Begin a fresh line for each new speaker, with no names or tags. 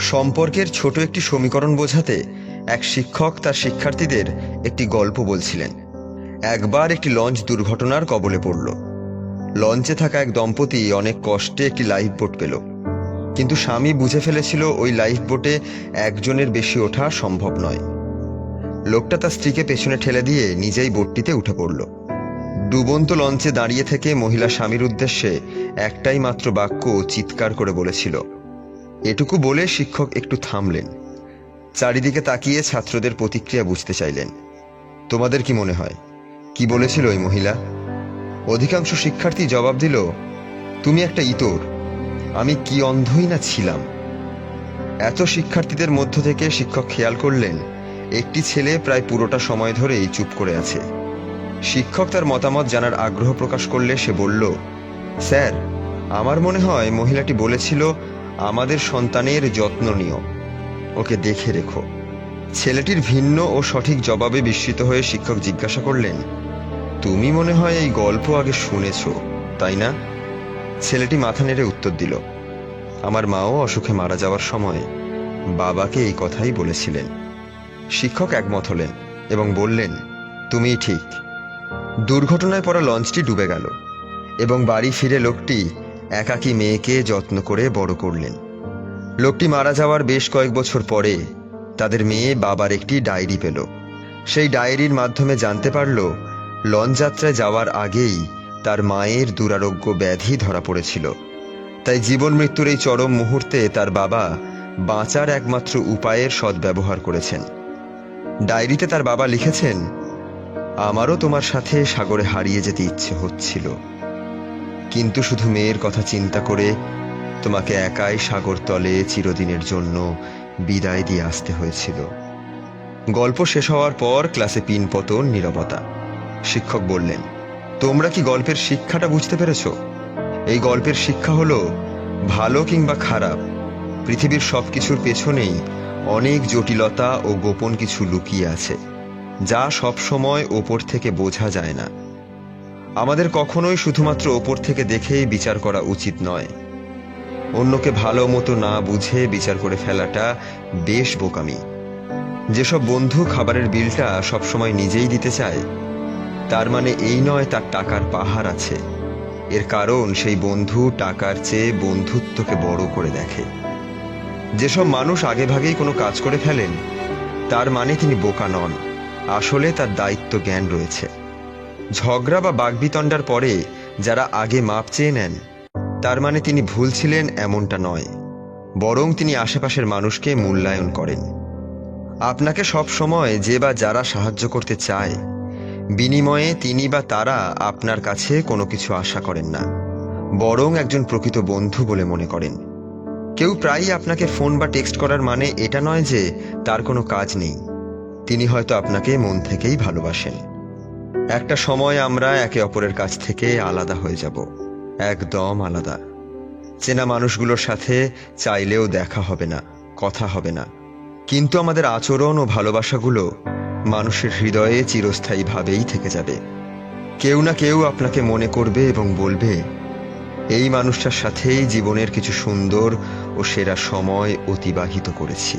সম্পর্কের ছোট একটি সমীকরণ বোঝাতে এক শিক্ষক তার শিক্ষার্থীদের একটি গল্প বলছিলেন। একবার একটি লঞ্চ দুর্ঘটনার কবলে পড়ল। লঞ্চে থাকা এক দম্পতি অনেক কষ্টে একটি লাইফ বোট পেল। কিন্তু স্বামী বুঝে ফেলেছিল ওই লাইফ বোটে একজনের বেশি ওঠা সম্ভব নয়। লোকটা তার স্ত্রীকে পেছনে ঠেলে দিয়ে নিজেই বোটটিতে উঠে পড়ল। ডুবন্ত লঞ্চে দাঁড়িয়ে থেকে মহিলা স্বামীর উদ্দেশ্যে একটাই মাত্র বাক্য চিৎকার করে বলেছিল এটুকু বলে শিক্ষক একটু থামলেন। চারিদিকে তাকিয়ে ছাত্রদের প্রতিক্রিয়া বুঝতে চাইলেন। তোমাদের কি মনে হয়? কি বলেছিল ওই মহিলা? অধিকাংশ শিক্ষার্থী জবাব দিল, তুমি একটা ইতর। আমি কি অন্ধই না ছিলাম? এত শিক্ষার্থীদের মধ্য থেকে শিক্ষক খেয়াল করলেন, একটি ছেলে প্রায় পুরোটা সময় ধরেই চুপ করে আছে। শিক্ষক তার মতামত জানার আগ্রহ প্রকাশ করলে সে বলল, স্যার, আমার মনে হয় মহিলাটি বলেছিল আমাদের সন্তানের যত্ন নিও। ওকে দেখে রেখো। ছেলেটির ভিন্ন ও সঠিক জবাবে বিস্মিত হয়ে শিক্ষক জিজ্ঞাসা করলেন, তুমি মনে হয় এই গল্প আগে শুনেছ, তাই না? ছেলেটি মাথা নেড়ে উত্তর দিল, আমার মাও অসুখে মারা যাওয়ার সময় বাবাকে এই কথাই বলেছিলেন। শিক্ষক একমত হলেন এবং বললেন, তুমিই ঠিক। দুর্ঘটনায় পড়া লঞ্চটি ডুবে গেল এবং বাড়ি ফিরে লোকটি একাকী মেয়েকে যত্ন করে বড় করলেন। লোকটি মারা যাওয়ার বেশ কয়েক বছর পরে তাদের মেয়ে বাবার একটি ডায়েরি পেল। সেই ডায়েরির মাধ্যমে জানতে পারল লঞ্চ যাত্রায় যাওয়ার আগেই তার মায়ের দুরারোগ্য ব্যাধি ধরা পড়েছিল। তাই জীবন মৃত্যুর এই চরম মুহূর্তে তার বাবা বাঁচার একমাত্র উপায়ের সদ্ব্যবহার করেছেন। ডায়েরিতে তার বাবা লিখেছেন, আমারও তোমার সাথে সাগরে হারিয়ে যেতে ইচ্ছে হচ্ছিল। কিন্তু শুধু মেয়ের কথা চিন্তা করে তোমাকে একাই সাগর তলে চিরদিনের জন্য বিদায় দিয়ে আসতে হয়েছিল। গল্প শেষ হওয়ার পর ক্লাসে পিন পতন নীরবতা। শিক্ষক বললেন, তোমরা কি গল্পের শিক্ষাটা বুঝতে পেরেছ? এই গল্পের শিক্ষা হলো, ভালো কিংবা খারাপ, পৃথিবীর সব কিছুর পেছনেই অনেক জটিলতা ও গোপন কিছু লুকিয়ে আছে, যা সব সময় ওপর থেকে বোঝা যায় না। আমাদের কখনোই শুধুমাত্র ওপর থেকে দেখেই বিচার করা উচিত নয়। অন্যকে ভালো মতো না বুঝে বিচার করে ফেলাটা বেশ বোকামি। যেসব বন্ধু খাবারের বিলটা সবসময় নিজেই দিতে চায়, তার মানে এই নয় তার টাকার পাহাড় আছে। এর কারণ সেই বন্ধু টাকার চেয়ে বন্ধুত্বকে বড় করে দেখে। যেসব মানুষ আগেভাগেই কোনো কাজ করে ফেলেন, তার মানে তিনি বোকা নন। আসলে তার দায়িত্ব জ্ঞান রয়েছে। ঝগড়া বা বাগবিতণ্ডার পরে যারা আগে মাপ চেয়ে নেন, তার মানে তিনি ভুল ছিলেন এমনটা নয়। বরং তিনি আশেপাশের মানুষকে মূল্যায়ন করেন। আপনাকে সব সময় যে বা যারা সাহায্য করতে চায়, বিনিময়ে তিনি বা তারা আপনার কাছে কোনো কিছু আশা করেন না, বরং একজন প্রকৃত বন্ধু বলে মনে করেন। কেউ প্রায়ই আপনাকে ফোন বা টেক্সট করার মানে এটা নয় যে তার কোনো কাজ নেই। তিনি হয়তো আপনাকে মন থেকেই ভালোবাসেন। একটা সময় আমরা একে অপরের কাছ থেকে আলাদা হয়ে যাব, একদম আলাদা। চেনা মানুষগুলোর সাথে চাইলেও দেখা হবে না, কথা হবে না। কিন্তু আমাদের আচরণ ও ভালোবাসাগুলো মানুষের হৃদয়ে চিরস্থায়ীভাবেই থেকে যাবে। কেউ না কেউ আপনাকে মনে করবে এবং বলবে, এই মানুষটার সাথেই জীবনের কিছু সুন্দর ও সেরা সময় অতিবাহিত করেছি।